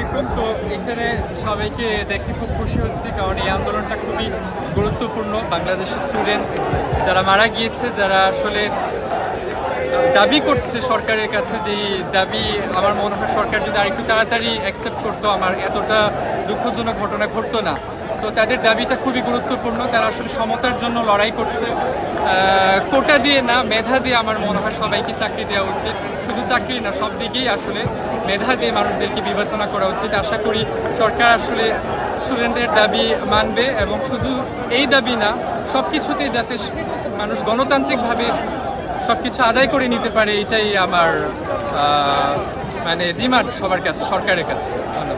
আলাইকুম তো এখানে সবাইকে দেখে খুব খুশি হচ্ছি, কারণ এই আন্দোলনটা খুবই গুরুত্বপূর্ণ। বাংলাদেশের স্টুডেন্ট যারা মারা গিয়েছে, যারা আসলে দাবি করছে সরকারের কাছে যে দাবি, আমার মনে হয় সরকার যদি আরেকটু তাড়াতাড়ি অ্যাকসেপ্ট করতো, আমার এতটা দুঃখজনক ঘটনা ঘটতো না। তো তাদের দাবিটা খুবই গুরুত্বপূর্ণ। তারা আসলে সমতার জন্য লড়াই করছে। কোটা দিয়ে না, মেধা দিয়ে আমার মনে হয় সবাইকে চাকরি দেওয়া উচিত। শুধু চাকরি না, সব দিকেই আসলে মেধা দিয়ে মানুষদেরকে বিবেচনা করা উচিত। আশা করি সরকার আসলে স্টুডেন্টদের দাবি মানবে এবং শুধু এই দাবি না সব কিছুতে যাতে মানুষ গণতান্ত্রিকভাবে সব কিছু আদায় করে নিতে পারে, এটাই আমার মানে ডিমান্ড সবার কাছে সরকারের কাছে।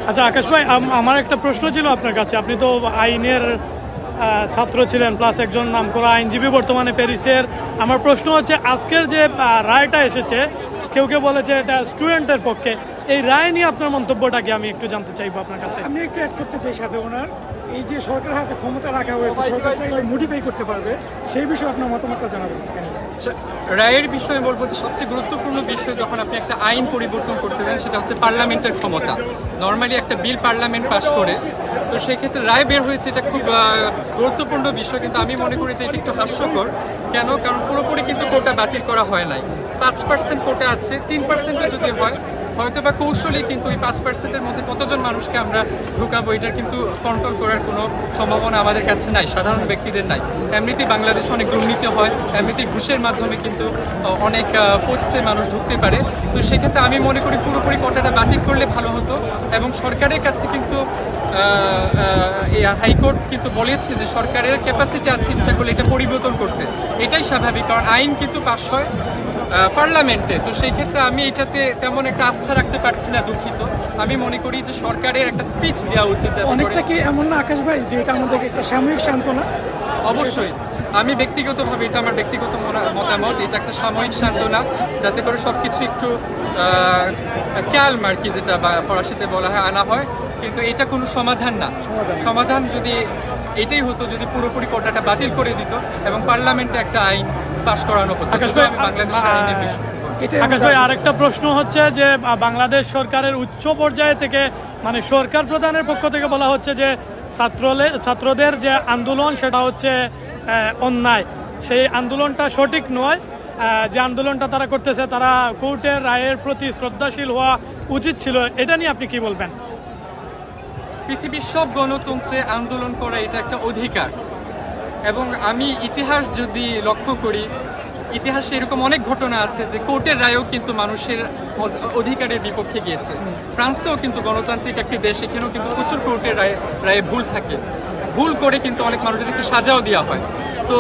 আচ্ছা আকাশ ভাই আম- আমার একটা প্রশ্ন ছিল আপনার কাছে। আপনি তো আইনের ছাত্র ছিলেন প্লাস একজন নাম করা আইনজীবী বর্তমানে প্যারিসের। আমার প্রশ্ন হচ্ছে আজকের যে রায়টা এসেছে কেউ কেউ বলেছে এটা স্টুডেন্টের পক্ষে। এই রায় নিয়ে আপনার মন্তব্যটা কি? আমি একটু জানতে চাইব আপনার কাছে। আমি একটু অ্যাড করতে চাই সাথে ওনার। এই যে সরকার হাতে ক্ষমতা রাখা হয়েছে সরকার চাইলে মডিফাই করতে পারবে। সেই বিষয়ে আপনার মতামতটা জানাবেন কেন? রায়ের বিষয়ে বলব যে সবচেয়ে গুরুত্বপূর্ণ বিষয় যখন আপনি একটা আইন পরিবর্তন করতে দেন সেটা হচ্ছে পার্লামেন্টের ক্ষমতা। নর্মালি একটা বিল পার্লামেন্ট পাস করে তো সেক্ষেত্রে রায় বের হয়েছে এটা খুব গুরুত্বপূর্ণ বিষয় কিন্তু আমি মনে করি যে এটা একটু হাস্যকর। কেন? কারণ পুরোপুরি কিন্তু কোটা বাতিল করা হয় নাই। পাঁচ পার্সেন্ট কোটা আছে তিন পার্সেন্টও যদি হয় হয়তো বা কৌশলে কিন্তু এই পাঁচ পার্সেন্টের মধ্যে কতজন মানুষকে আমরা ঢুকাবো, এটার কিন্তু কন্ট্রোল করার কোনো সম্ভাবনা আমাদের কাছে নাই, সাধারণ ব্যক্তিদের নাই। এমনিতেই বাংলাদেশে অনেক দুর্নীতি হয়, এমনিতেই ঘুষের মাধ্যমে কিন্তু অনেক পোস্টে মানুষ ঢুকতে পারে। তো সেক্ষেত্রে আমি মনে করি পুরোপুরি কোটাটা বাতিল করলে ভালো হতো এবং সরকারের কাছে কিন্তু এই হাইকোর্ট কিন্তু বলেছে যে সরকারের ক্যাপাসিটি আছে ইচ্ছা করলে এটা পরিবর্তন করতে। এটাই স্বাভাবিক, কারণ আইন কিন্তু পাশ হয়। পার্লামেন্টে। তো সেই ক্ষেত্রে আমি এটাতে তেমন একটা আস্থা রাখতে পারছি না দুঃখিত। আমি মনে করি যে সরকারের একটা স্পিচ দেওয়া উচিত অনেকটা কি এমন না আকাশ ভাই যে এটা আমাদের একটা সাময়িক সান্ত্বনা? অবশ্যই। আমি ব্যক্তিগতভাবে এটা আমার ব্যক্তিগত মতামত এটা একটা সাময়িক সান্ত্বনা যাতে করে সবকিছু একটু ক্যালম আর কি যেটা বা ফরাসিতে বলা হয় আনা হয়। কিন্তু এটা কোনো সমাধান না। সমাধান যদি এটাই হতো যদি পুরোপুরি কোটাটা বাতিল করে দিত এবং পার্লামেন্টে একটা আইন পাশ করানো হতো আমি বাংলাদেশের আইনের আকাশ ভাই আরেকটা প্রশ্ন হচ্ছে যে বাংলাদেশ সরকারের উচ্চ পর্যায়ে থেকে মানে সরকার প্রধানের পক্ষ থেকে বলা হচ্ছে যে ছাত্রলে ছাত্রদের যে আন্দোলন সেটা হচ্ছে অন্যায়। সেই আন্দোলনটা সঠিক নয়। যে আন্দোলনটা তারা করতেছে তারা কোর্টের রায়ের প্রতি শ্রদ্ধাশীল হওয়া উচিত ছিল। এটা নিয়ে আপনি কি বলবেন? পৃথিবীর সব গণতন্ত্রে আন্দোলন করা এটা একটা অধিকার। এবং আমি ইতিহাস যদি লক্ষ্য করি, ইতিহাসে এরকম অনেক ঘটনা আছে যে কোর্টের রায়ও কিন্তু মানুষের অধিকারের বিপক্ষে গিয়েছে। ফ্রান্সেও কিন্তু গণতান্ত্রিক একটি দেশ, এখানেও কিন্তু প্রচুর কোর্টের রায়ে রায়ে ভুল থাকে। ভুল করে কিন্তু অনেক মানুষদেরকে সাজাও দেওয়া হয়। তো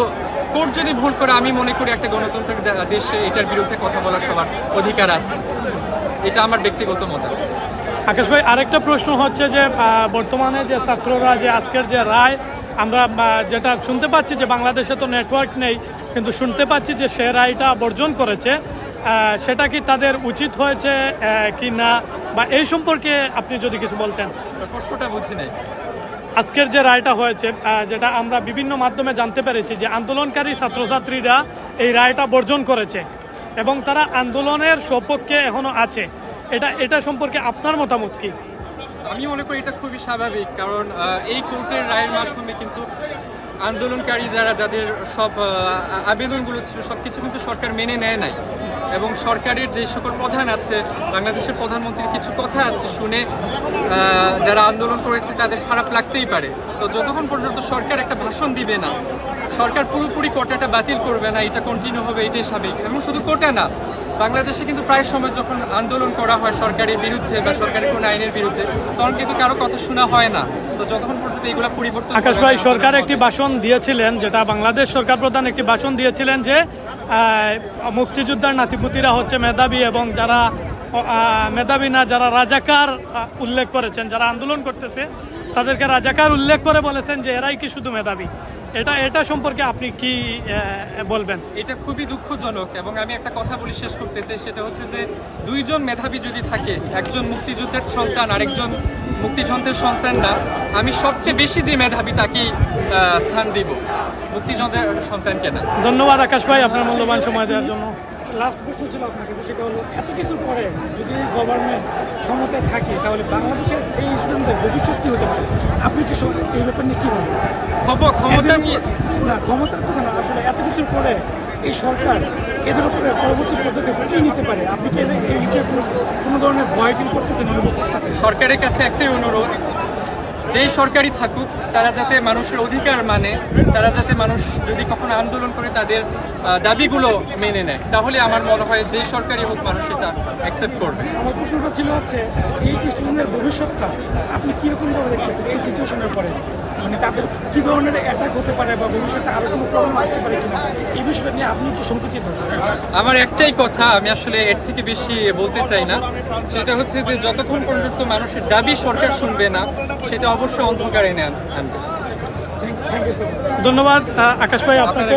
কোর্ট যদি ভুল করে, আমি মনে করি একটা গণতান্ত্রিক দেশে এটার বিরুদ্ধে কথা বলার সবার অধিকার আছে। এটা আমার ব্যক্তিগত মতামত। আকাশ ভাই, আরেকটা প্রশ্ন হচ্ছে যে বর্তমানে যে ছাত্ররা যে আজকের যে রায় আমরা যেটা শুনতে পাচ্ছি যে বাংলাদেশে তো নেটওয়ার্ক নেই কিন্তু শুনতে পাচ্ছি যে সে রায়টা বর্জন করেছে সেটা কি তাদের উচিত হয়েছে কি না? বা এই সম্পর্কে আপনি যদি কিছু বলতেন। প্রশ্নটা বুঝি নাই। আজকের যে রায়টা হয়েছে যেটা আমরা বিভিন্ন মাধ্যমে জানতে পেরেছি যে আন্দোলনকারী ছাত্রছাত্রীরা এই রায়টা বর্জন করেছে এবং তারা আন্দোলনের সপক্ষে এখনও আছে। এটা এটা সম্পর্কে আপনার মতামত কি? আমি মনে করি এটা খুবই স্বাভাবিক, কারণ এই কোর্টের রায়ের মাধ্যমে কিন্তু আন্দোলনকারী যারা, যাদের সব আবেদনগুলো ছিল সব কিছু কিন্তু সরকার মেনে নেয় নাই। এবং সরকারের যে সকল প্রধান আছে, বাংলাদেশের প্রধানমন্ত্রীর কিছু কথা আছে শুনে যারা আন্দোলন করেছে তাদের খারাপ লাগতেই পারে। তো যতক্ষণ পর্যন্ত সরকার একটা ভাষণ দিবে না সরকার পুরোপুরি কোটাটা বাতিল করবে না এটা কন্টিনিউ হবে এটাই স্বাভাবিক এবং শুধু কোটা না বাংলাদেশে কিন্তু প্রায় সময় যখন আন্দোলন করা হয় সরকারের বিরুদ্ধে বা সরকারের কোনো আইনের বিরুদ্ধে তখন কিন্তু কারও কথা শোনা হয় না তো যতক্ষণ পর্যন্ত এগুলো পরিবর্তন আকাশ ভাই সরকার একটি। ভাষণ দিয়েছিলেন যেটা বাংলাদেশ সরকার প্রধান একটি ভাষণ দিয়েছিলেন যে মুক্তিযোদ্ধার নাতিপুতিরা হচ্ছে মেধাবী এবং যারা মেধাবী না যারা রাজাকার উল্লেখ করেছেন যারা আন্দোলন করতেছে তাদেরকে রাজাকার উল্লেখ করে বলেছেন যে এরাই কি শুধু মেধাবী এটা এটা সম্পর্কে আপনি কি বলবেন? এটা খুবই দুঃখজনক এবং আমি একটা কথা বলি শেষ করতে চাই সেটা হচ্ছে যে দুইজন মেধাবী যদি থাকে একজন মুক্তিযুদ্ধের সন্তান আরেকজন মুক্তিযুদ্ধের সন্তান না আমি সবচেয়ে বেশি যে মেধাবী তাকেই স্থান দিব মুক্তিযুদ্ধের সন্তানকে না। ধন্যবাদ আকাশ ভাই আপনার মূল্যবান সময় দেওয়ার জন্য। লাস্ট প্রশ্ন ছিল আপনার কাছে সেটা হলো এত কিছুর পরে যদি গভর্নমেন্ট ক্ষমতায় থাকে তাহলে বাংলাদেশের এই স্টুডেন্টদের ভবিষ্যৎ কি হতে পারে? আপনি কি এই ব্যাপার নিয়ে কি বলবেন ক্ষম- ক্ষমতা না ক্ষমতার কথা না আসলে এত কিছুর পরে এই সরকার এদের উপরে পরবর্তী পদক্ষেপ কি নিতে পারে? আপনি কি এই বিষয়ে কোনো কোনো ধরনের ভয় ফিল করতেছেন অনুভব করতেছেন? সরকারের কাছে একটাই অনুরোধ যেই সরকারই থাকুক, তারা যাতে মানুষের অধিকার মানে তারা যাতে মানুষ যদি কখনো আন্দোলন করে তাদের দাবিগুলো মেনে নেয়, তাহলে আমার মনে হয় যেই সরকারই হোক মানুষ এটা অ্যাকসেপ্ট করবে। আমার প্রশ্নটা ছিল হচ্ছে, এই স্টুডেন্টের ভবিষ্যৎটা আপনি কীরকম করে দেখতেছেন এই সিচুয়েশনের পরে? মানে তাদের কি ধরনের অ্যাটাক হতে পারে বা ভবিষ্যতে আরও কোনো প্রবলেম আসতে পারে কিনা? এই বিষয়টা নিয়ে আপনি কি সংকুচিত? আমার একটাই কথা আমি আসলে এর থেকে বেশি বলতে চাই না। সেটা হচ্ছে যে যতক্ষণ পর্যন্ত মানুষের দাবি সরকার শুনবে না সেটা অবশ্যই অন্ধকারে আনবে। থ্যাংক ইউ ধন্যবাদ আকাশ ভাই আপনাকে